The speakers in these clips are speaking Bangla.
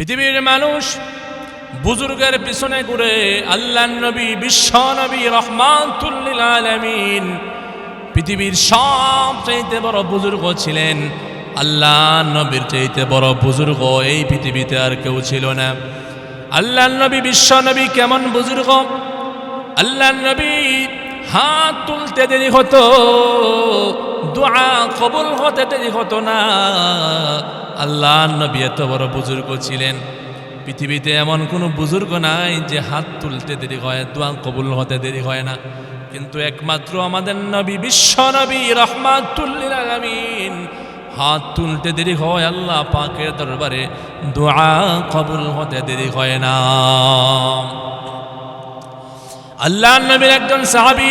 পৃথিবীর মানুষ বুজুর্গের পিছনে ঘুরে আল্লাহ নবী, বিশ্ব নবী রহমাতুল্লিল আলমিন পৃথিবীর সব চাইতে বড় বুজুর্গ ছিলেন। আল্লাহ নবীর চাইতে বড় বুজুর্গ এই পৃথিবীতে আর কেউ ছিল না। আল্লাহ নবী, বিশ্ব নবী কেমন বুজুর্গ? আল্লাহ নবী হাত তুলতে দেরি হতো। দোয়া কবুল হতে দেরি হতো না। আল্লাহ নবী এত বড় বুজুর্গ ছিলেন। পৃথিবীতে এমন কোনো বুজুর্গ নাই যে হাত তুলতে দেরি হয়, দোয়া কবুল হতে দেরি হয় না। কিন্তু একমাত্র আমাদের নবী বিশ্ব নবী রহমাতুল্লিল আলামিন। হাত তুলতে দেরি হয়, আল্লাহ পাকের দরবারে দোয়া কবুল হতে দেরি হয় না। আল্লাহ নবীর একজন সাহাবী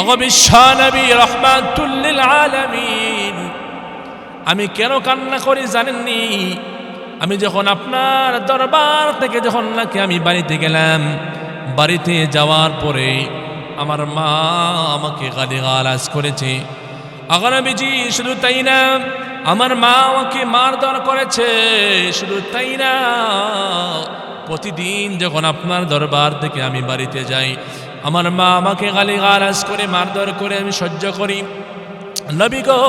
অগবিশ্বনবী রহমাতুল্লিল আলামিন। আমি কেন কান্না করি জানেননি? আমি যখন আপনার দরবার থেকে যখন নাকি আমি বাড়িতে গেলাম, বাড়িতে যাওয়ার পরে আমার মা আমাকে গালি গালাজ করেছে। আগানবীজি শুধু তাই না, আমার মা আমাকে মারধর করেছে। শুধু তাই না, প্রতিদিন যখন আপনার দরবার থেকে আমি বাড়িতে যাই আমার মা আমাকে গালি গালাজ করে, মারধর করে, আমি সহ্য করি। নবী গো,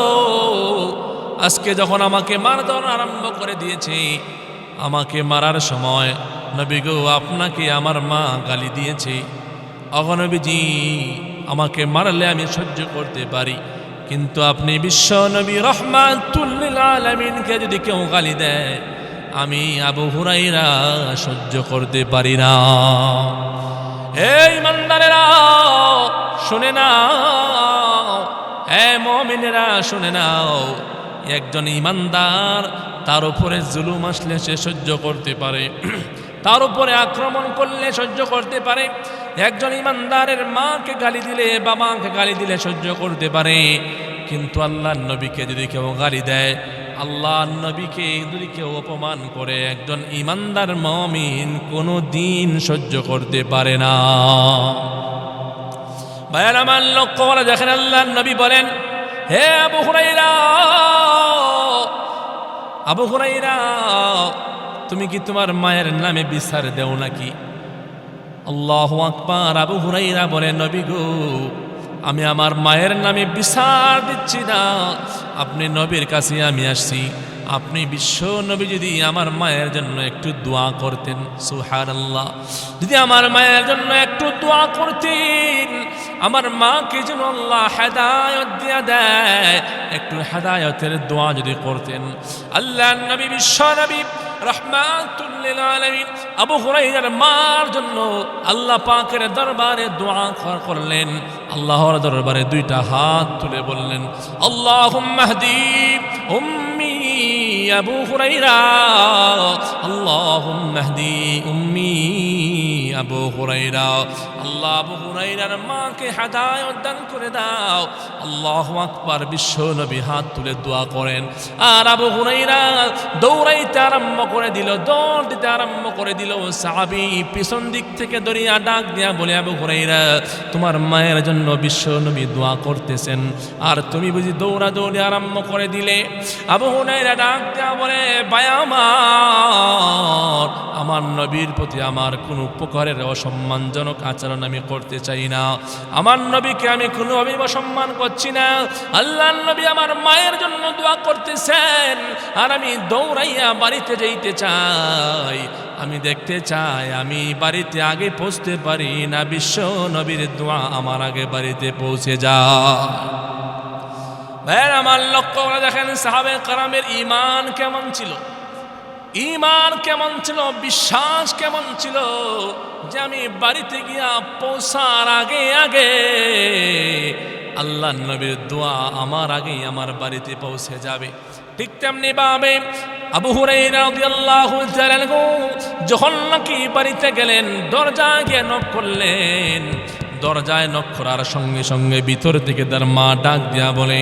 আজকে যখন আমাকে মারধর আরম্ভ করে দিয়েছে, আমাকে মারার সময় নবী গো, আপনাকে আমার মা গালি দিয়েছে। অগনবীজি আমাকে মারলে আমি সহ্য করতে পারি, কিন্তু আপনি বিশ্ব নবী রহমাতুল্লিল আলমিনকে যদি কেউ গালি দেয়, আমি আবু হুরাইরা সহ্য করতে পারি না। এই মন্দারেরা শুনে নাও। হে মমিনেরা, শুনে নাও। একজন ইমানদার তার উপরে জুলুম আসলে সে সহ্য করতে পারে। তার উপরে আক্রমণ করলে সহ্য করতে পারে। একজন ইমানদারের মাকে গালি দিলে বাবাকে গালি দিলে সহ্য করতে পারে। কিন্তু আল্লাহ নবীকে যদি কেউ গালি দেয় আল্লাহ নবীকে যদি অপমান করে একজন ইমানদার মমিন কোনো দিন সহ্য করতে পারে না। ভাইয়ার আমার লক্ষ্য করে দেখেন আল্লাহ নবী বলেন, হে আবু হুরাইরা আবু হুরাইরা তুমি কি তোমার মায়ের নামে বিচার দেও নাকি? আল্লাহ আকবার, আবু হুরাইরা বলে, নবী গো আমি আমার মায়ের নামে বিচার দিচ্ছি না। আপনি নবীর কাছে আমি আসছি। আপনি বিশ্ব নবী যদি আমার মায়ের জন্য একটু দোয়া করতেন সুহার আল্লাহ যদি আমার মায়ের জন্য একটু দোয়া করতেন, আমার মাকে যেন আল্লাহ হেদায়ত দিয়া দেয়, একটু হেদায়তের দোয়া যদি করতেন। আল্লাহ নবী, বিশ্ব নবী মার জন্য আল্লাহ পাকের দরবারে দোয়া করলেন। আল্লাহর দরবারে দুইটা হাত তুলে বললেন, আল্লাহুম্মা হদি يا أبو هريرة. اللهم اهدي أمي. আবু হুরাইরা আল্লাহ আবু হুরাইরার মাকে হেদায়েত দান করে দাও। আল্লাহু আকবার, বিশ্ব নবী হাত তুলে দোয়া করেন। আর আবু হুরাইরা দৌড়াইতে আরম্ভ করে দিল, দৌড় দিতে আরম্ভ করে দিল। সাহাবি পিছন দিক থেকে দরিয়া ডাক দিয়া বলে, আবু হুরাইরা তোমার মায়ের জন্য বিশ্ব নবী দোয়া করতেছেন। আর তুমি বুঝি দৌড়া দৌড়ে আরম্ভ করে দিলে? আবু হুরাইরা ডাক দিয়া বলে, বায়ামার আমার নবীর প্রতি আমার কোনো উপকারের অসম্মানজনক আচরণ আমি করতে চাই না। আমার নবীকে আমি কোনোভাবেই অসম্মান করছি না। আল্লাহ নবী আমার মায়ের জন্য দোয়া করতেছেন। আর আমি দৌড়াইয়া বাড়িতে যেতে চাই। আমি দেখতে চাই, আমি বাড়িতে আগে পৌঁছতে পারি না, বিশ্ব নবীর দোয়া আমার আগে বাড়িতে পৌঁছে যায়। ভাইয়ের, আমার লক্ষ্য করে দেখেন সাহাবে কারামের ইমান কেমন ছিল? ইমান কেমন ছিল, বিশ্বাস কেমন ছিল যে আমি বাড়িতে গিয়া পৌঁছার আগে আগে আল্লাহ নবীর দোয়া আমার আগেই আমার বাড়িতে পৌঁছে যাবে। ঠিক তেমনি ভাবে আবু হুরাইরা রাদিয়াল্লাহু তাআলা আনহু যখন নাকি বাড়িতে গেলেন দরজা গিয়ে নক করলেন। দরজায় নক করার সঙ্গে সঙ্গে ভিতর থেকে তার মা ডাক দিয়া বলে,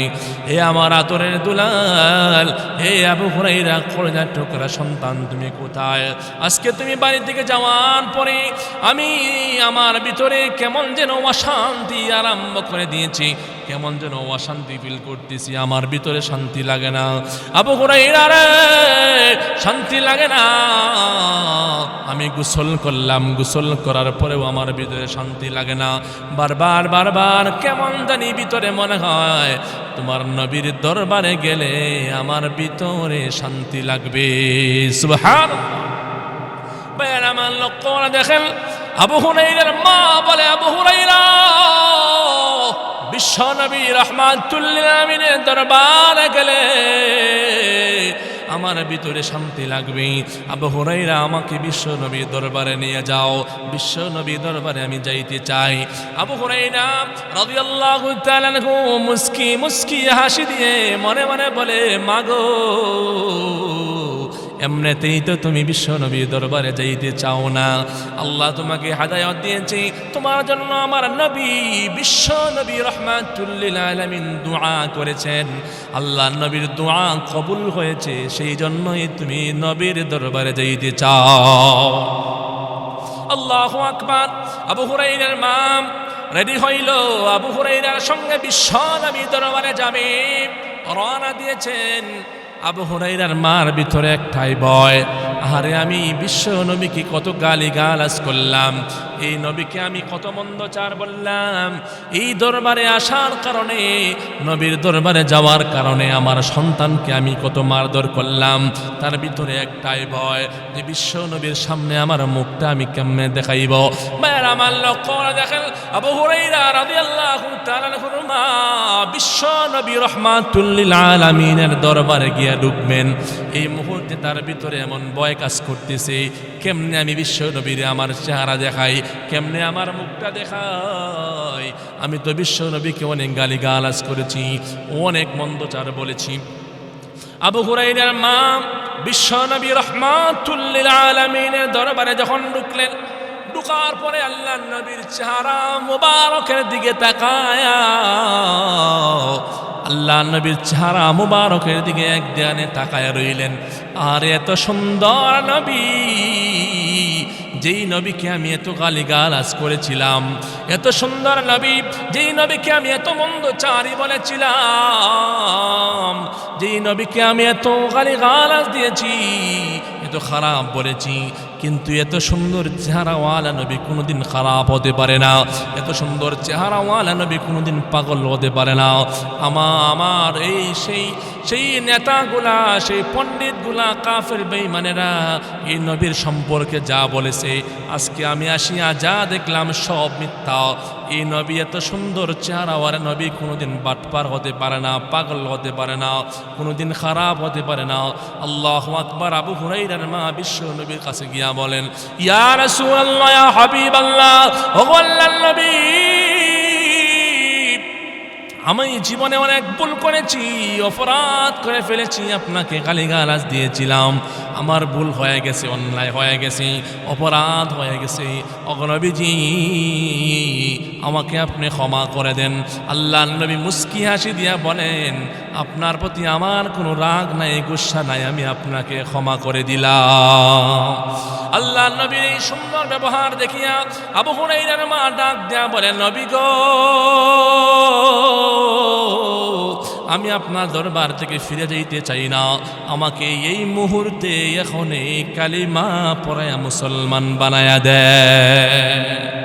এ আমার আতরের দুলাল হে আবু হুরাইরা কলেজা ঠোকরা সন্তান, তুমি কোথায়? আজকে তুমি বাড়ি থেকে যাওয়ার পরে আমি আমার ভিতরে কেমন যেন অশান্তি আরম্ভ করে দিয়েছি। কেমন যেন অশান্তি ফিল করতেছি, আমার ভিতরে শান্তি লাগে না। আবু হুরাইরা শান্তি লাগে না। আমি গোসল করলাম, গোসল করার পরেও আমার ভিতরে শান্তি লাগে না। বারবার বারবার কেমন জানি ভিতরে মনে হয়, তোমার নবীর দরবারে গেলে আমার ভিতরে শান্তি লাগবে। আমার লক্ষ্য দেখেন, আবু হুরাইরার মা বলে, আবু হুরাইরা বিশ্ব নবী রহমাতুল্লিল আমিনের দরবারে গেলে আমার ভিতরে শান্তি লাগবে। আবু হুরাইরা আমাকে বিশ্ব নবী দরবারে নিয়ে যাও। বিশ্ব নবী দরবারে আমি যাইতে চাই। আবু মুস্কি মুস্কি হাসি দিয়ে মনে মনে বলে, মাগো এমনিতেই তো তুমি বিশ্ব নবী দরবারে যাইতে চাও না। আল্লাহ তোমাকে হাদায়ত দিয়েছে, তোমার জন্য আমার নবী বিশ্ব নবী রহমাতুল্লিল আলামিন দোয়া করেছেন। আল্লাহ নবীর দোয়া কবুল হয়েছে, সেই জন্যই তুমি নবীর দরবারে যাইতে চাও। আল্লাহ আকবার, আবু হুরাইনের মাম রেডি হইল। আবু হুরাইরার সঙ্গে বিশ্ব নবী দরবারে যাবে। রওনা দিয়েছেন আবু হুরাইরার মার ভিতরে একটাই ভয়। আরে আমি বিশ্ব নবীকে কত গালি গালাজ করলাম। এই নবীকে আমি কত মন্দ চার বললাম। এই দরবারে আসার কারণে, নবীর দরবারে যাওয়ার কারণে আমার সন্তানকে আমি কত মারধর করলাম। তার ভিতরে একটাই ভয় যে বিশ্ব নবীর সামনে আমার মুখটা আমি কেমনে দেখাইব। মায়ের আমার লক্ষ্য দেখেন বিশ্ব নবী রহমাতুল্লিল দরবারে গিয়া ঢুকবেন এই মুহূর্তে তার ভিতরে এমন ভয় কাজ করতেছে। কেমনে আমি বিশ্ব নবীরে আমার চেহারা দেখাই, কেমনে আমার মুখটা দেখাই? আমি তো বিশ্ব নবীকে অনেক গালি গালাজ করেছি, অনেক মন্দচার বলেছি। আবু হুরাইরার মা বিশ্ব নবী রহমাতুল্লিল দরবারে যখন ঢুকলেন, ঢুকার পরে আল্লাহ নবীর চেহারা মুবারকের দিকে তাকায়া আল্লাহ নবীর চেহারা মুবারকের দিকে এক ধ্যানে তাকায় রইলেন। আর এত সুন্দর নবী, যেই নবীকে আমি এত গালি গালাজ করেছিলাম, এত সুন্দর নবী, যেই নবীকে আমি এত মন্দ চারি বলেছিলাম, যেই নবীকে আমি এত গালি গালাজ দিয়েছি, এত খারাপ বলেছি কিন্তু এত সুন্দর চেহারাওয়ালা নবী কোনোদিন খারাপ হতে পারে না। এত সুন্দর চেহারাওয়ালা নবী কোনোদিন পাগল হতে পারে না। আমা, আমার এই সেই সেই নেতাগুলা, সেই পণ্ডিতগুলা, কাফের বেইমানেরা এই নবীর সম্পর্কে যা বলেছে, আজকে আমি আসিয়া যা দেখলাম সব মিথ্যা। এই নবী এত সুন্দর চেহারাওয়ার নবী কোনোদিন বাটপার হতে পারে না, পাগল হতে পারে না, কোনোদিন খারাপ হতে পারে না। আল্লাহ আকবার, আবু হুরাইরার মা বিশ্ব নবীর কাছে গিয়া বলেন ইয়া রাসূলুল্লাহ হাবিব ও আল্লাহর নবী আমি জীবনে অনেক ভুল করেছি, অপরাধ করে ফেলেছি, আপনাকে গালিগালাজ দিয়েছিলাম। আমার ভুল হয়ে গেছে, অন্যায় হয়ে গেছে, অপরাধ হয়ে গেছে। অগনবীজি আমাকে আপনি ক্ষমা করে দেন। আল্লাহ নবী মুস্কি হাসি দিয়া বলেন, আপনার প্রতি আমার কোনো রাগ নাই, গুসা নাই, আমি আপনাকে ক্ষমা করে দিলাম। আল্লাহ নবীর এই সুন্দর ব্যবহার দেখিয়া আবু মা ডাক দেয়া বলে, নবী গো! আমি আপনার দরবার থেকে ফিরে যেতে চাই না। আমাকে এই মুহূর্তে এখন এই কালিমা পড়ায়া মুসলমান বানায়া দেয়